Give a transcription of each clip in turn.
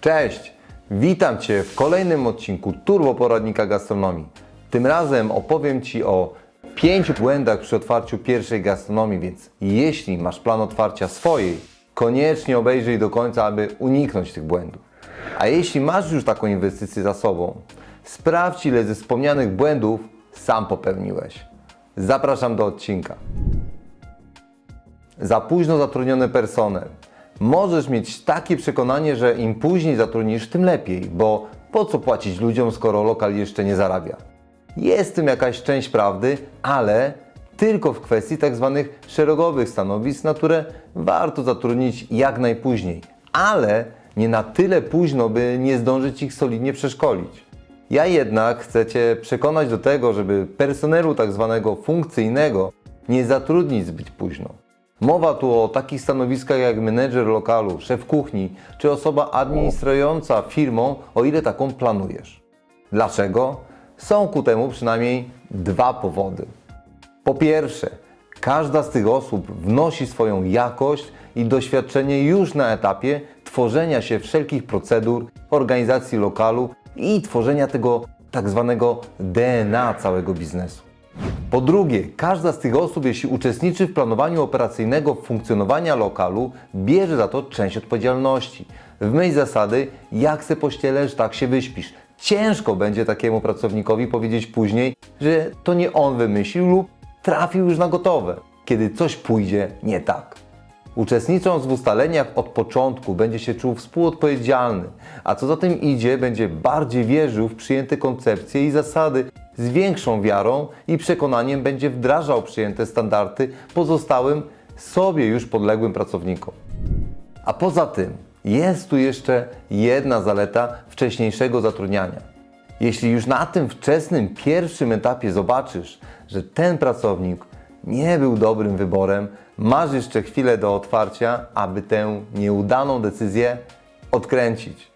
Cześć! Witam Cię w kolejnym odcinku Turbo Poradnika Gastronomii. Tym razem opowiem Ci o pięciu błędach przy otwarciu pierwszej gastronomii, więc jeśli masz plan otwarcia swojej, koniecznie obejrzyj do końca, aby uniknąć tych błędów. A jeśli masz już taką inwestycję za sobą, sprawdź ile ze wspomnianych błędów sam popełniłeś. Zapraszam do odcinka. Za późno zatrudniony personel. Możesz mieć takie przekonanie, że im później zatrudnisz, tym lepiej, bo po co płacić ludziom, skoro lokal jeszcze nie zarabia? Jest w tym jakaś część prawdy, ale tylko w kwestii tak zwanych szeregowych stanowisk, na które warto zatrudnić jak najpóźniej, ale nie na tyle późno, by nie zdążyć ich solidnie przeszkolić. Ja jednak chcę Cię przekonać do tego, żeby personelu tak zwanego funkcyjnego nie zatrudnić zbyt późno. Mowa tu o takich stanowiskach jak menedżer lokalu, szef kuchni czy osoba administrująca firmą, o ile taką planujesz. Dlaczego? Są ku temu przynajmniej dwa powody. Po pierwsze, każda z tych osób wnosi swoją jakość i doświadczenie już na etapie tworzenia się wszelkich procedur, organizacji lokalu i tworzenia tego tak zwanego DNA całego biznesu. Po drugie, każda z tych osób, jeśli uczestniczy w planowaniu operacyjnego funkcjonowania lokalu, bierze za to część odpowiedzialności. W myśl zasady, jak se pościelesz, tak się wyśpisz. Ciężko będzie takiemu pracownikowi powiedzieć później, że to nie on wymyślił lub trafił już na gotowe, kiedy coś pójdzie nie tak. Uczestnicząc w ustaleniach od początku, będzie się czuł współodpowiedzialny, a co za tym idzie, będzie bardziej wierzył w przyjęte koncepcje i zasady, z większą wiarą i przekonaniem będzie wdrażał przyjęte standardy pozostałym, sobie już podległym pracownikom. A poza tym jest tu jeszcze jedna zaleta wcześniejszego zatrudniania. Jeśli już na tym wczesnym, pierwszym etapie zobaczysz, że ten pracownik nie był dobrym wyborem, masz jeszcze chwilę do otwarcia, aby tę nieudaną decyzję odkręcić.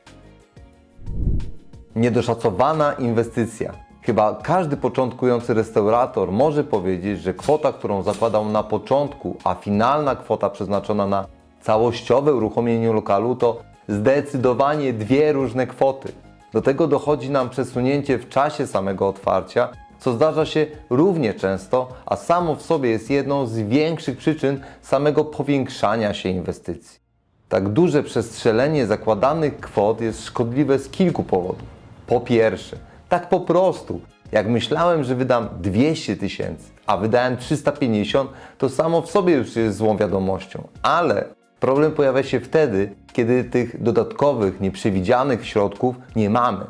Niedoszacowana inwestycja. Chyba każdy początkujący restaurator może powiedzieć, że kwota, którą zakładał na początku, a finalna kwota przeznaczona na całościowe uruchomienie lokalu to zdecydowanie dwie różne kwoty. Do tego dochodzi nam przesunięcie w czasie samego otwarcia, co zdarza się równie często, a samo w sobie jest jedną z większych przyczyn samego powiększania się inwestycji. Tak duże przestrzelenie zakładanych kwot jest szkodliwe z kilku powodów. Po pierwsze, tak po prostu, jak myślałem, że wydam 200 tysięcy, a wydałem 350, to samo w sobie już jest złą wiadomością. Ale problem pojawia się wtedy, kiedy tych dodatkowych, nieprzewidzianych środków nie mamy.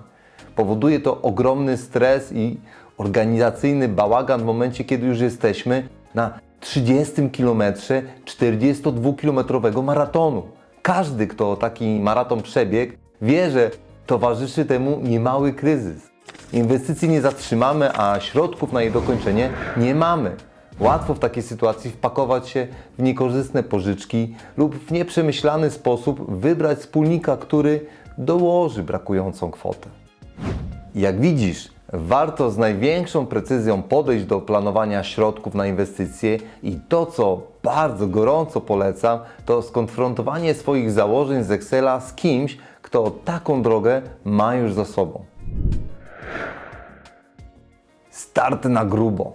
Powoduje to ogromny stres i organizacyjny bałagan w momencie, kiedy już jesteśmy na 30 kilometrze 42-kilometrowego maratonu. Każdy, kto taki maraton przebiegł, wie, że towarzyszy temu niemały kryzys. Inwestycji nie zatrzymamy, a środków na jej dokończenie nie mamy. Łatwo w takiej sytuacji wpakować się w niekorzystne pożyczki lub w nieprzemyślany sposób wybrać wspólnika, który dołoży brakującą kwotę. Jak widzisz, warto z największą precyzją podejść do planowania środków na inwestycje i to, co bardzo gorąco polecam, to skonfrontowanie swoich założeń z Excela z kimś, kto taką drogę ma już za sobą. Start na grubo.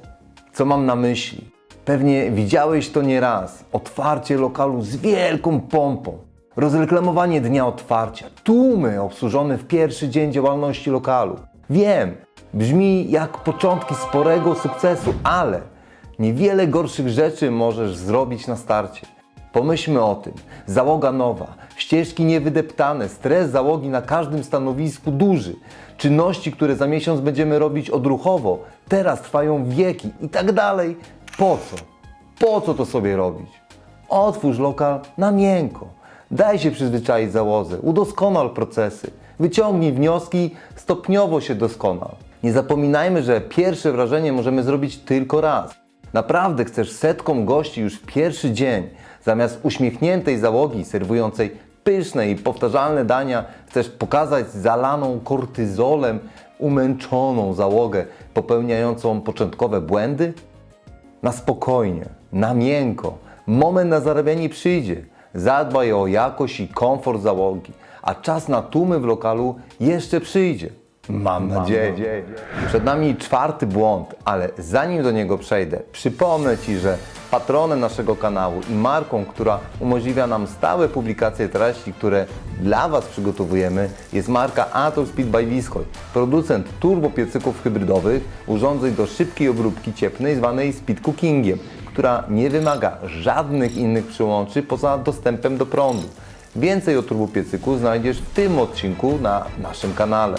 Co mam na myśli? Pewnie widziałeś to nie raz. Otwarcie lokalu z wielką pompą. Rozreklamowanie dnia otwarcia. Tłumy obsłużone w pierwszy dzień działalności lokalu. Wiem, brzmi jak początki sporego sukcesu, ale niewiele gorszych rzeczy możesz zrobić na starcie. Pomyślmy o tym. Załoga nowa, ścieżki niewydeptane, stres załogi na każdym stanowisku duży, czynności, które za miesiąc będziemy robić odruchowo, teraz trwają wieki i tak dalej. Po co? Po co to sobie robić? Otwórz lokal na miękko. Daj się przyzwyczaić załodze, udoskonal procesy, wyciągnij wnioski, stopniowo się doskonal. Nie zapominajmy, że pierwsze wrażenie możemy zrobić tylko raz. Naprawdę chcesz setkom gości już w pierwszy dzień, zamiast uśmiechniętej załogi serwującej pyszne i powtarzalne dania, chcesz pokazać zalaną kortyzolem umęczoną załogę popełniającą początkowe błędy? Na spokojnie, na miękko. Moment na zarabianie przyjdzie. Zadbaj o jakość i komfort załogi, a czas na tłumy w lokalu jeszcze przyjdzie. Mam nadzieję. Przed nami czwarty błąd, ale zanim do niego przejdę, przypomnę Ci, że patronem naszego kanału i marką, która umożliwia nam stałe publikacje treści, które dla Was przygotowujemy, jest marka Atom Speed by Wiskoy, producent turbopiecyków hybrydowych, urządzeń do szybkiej obróbki cieplnej zwanej speed cookingiem, która nie wymaga żadnych innych przyłączy poza dostępem do prądu. Więcej o turbopiecyku znajdziesz w tym odcinku na naszym kanale.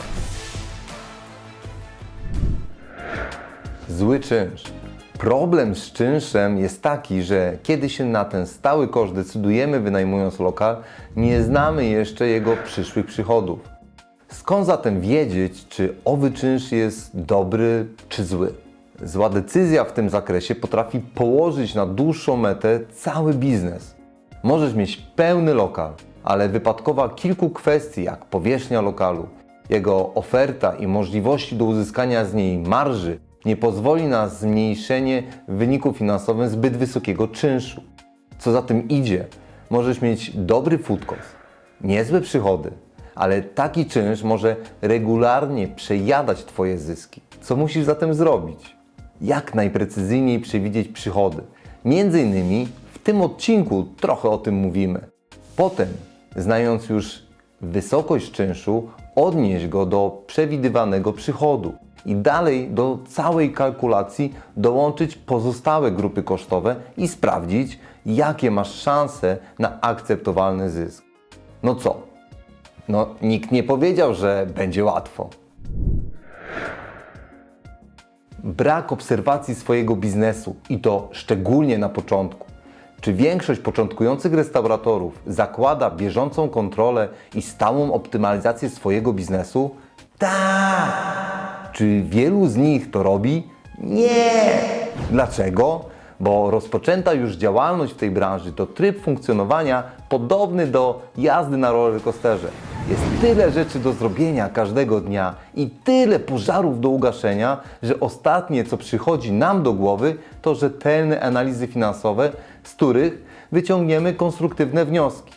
Zły czynsz. Problem z czynszem jest taki, że kiedy się na ten stały koszt decydujemy wynajmując lokal, nie znamy jeszcze jego przyszłych przychodów. Skąd zatem wiedzieć, czy owy czynsz jest dobry czy zły? Zła decyzja w tym zakresie potrafi położyć na dłuższą metę cały biznes. Możesz mieć pełny lokal, ale wypadkowa kilku kwestii, jak powierzchnia lokalu, jego oferta i możliwości do uzyskania z niej marży, nie pozwoli na zmniejszenie w wyniku finansowym zbyt wysokiego czynszu. Co za tym idzie, możesz mieć dobry food niezłe przychody, ale taki czynsz może regularnie przejadać Twoje zyski. Co musisz zatem zrobić? Jak najprecyzyjniej przewidzieć przychody? Między innymi w tym odcinku trochę o tym mówimy. Potem, znając już wysokość czynszu, odnieść go do przewidywanego przychodu i dalej do całej kalkulacji dołączyć pozostałe grupy kosztowe i sprawdzić, jakie masz szanse na akceptowalny zysk. No co? No, nikt nie powiedział, że będzie łatwo. Brak obserwacji swojego biznesu i to szczególnie na początku. Czy większość początkujących restauratorów zakłada bieżącą kontrolę i stałą optymalizację swojego biznesu? Tak! Czy wielu z nich to robi? Nie! Dlaczego? Bo rozpoczęta już działalność w tej branży to tryb funkcjonowania podobny do jazdy na rollercoasterze. Jest tyle rzeczy do zrobienia każdego dnia i tyle pożarów do ugaszenia, że ostatnie co przychodzi nam do głowy to rzetelne analizy finansowe, z których wyciągniemy konstruktywne wnioski.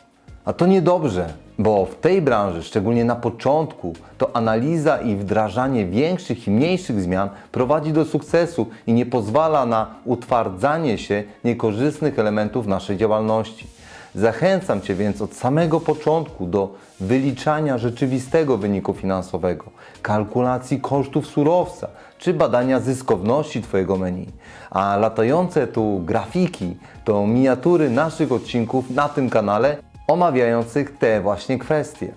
A to niedobrze, bo w tej branży, szczególnie na początku, to analiza i wdrażanie większych i mniejszych zmian prowadzi do sukcesu i nie pozwala na utwardzanie się niekorzystnych elementów naszej działalności. Zachęcam Cię więc od samego początku do wyliczania rzeczywistego wyniku finansowego, kalkulacji kosztów surowca czy badania zyskowności Twojego menu. A latające tu grafiki to miniatury naszych odcinków na tym kanale omawiających te właśnie kwestie.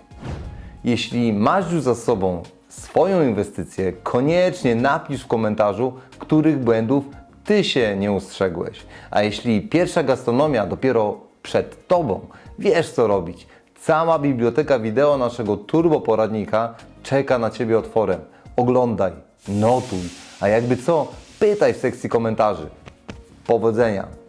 Jeśli masz już za sobą swoją inwestycję, koniecznie napisz w komentarzu, których błędów Ty się nie ustrzegłeś. A jeśli pierwsza gastronomia dopiero przed Tobą, wiesz co robić. Cała biblioteka wideo naszego turbo poradnika czeka na Ciebie otworem. Oglądaj, notuj, a jakby co, pytaj w sekcji komentarzy. Powodzenia!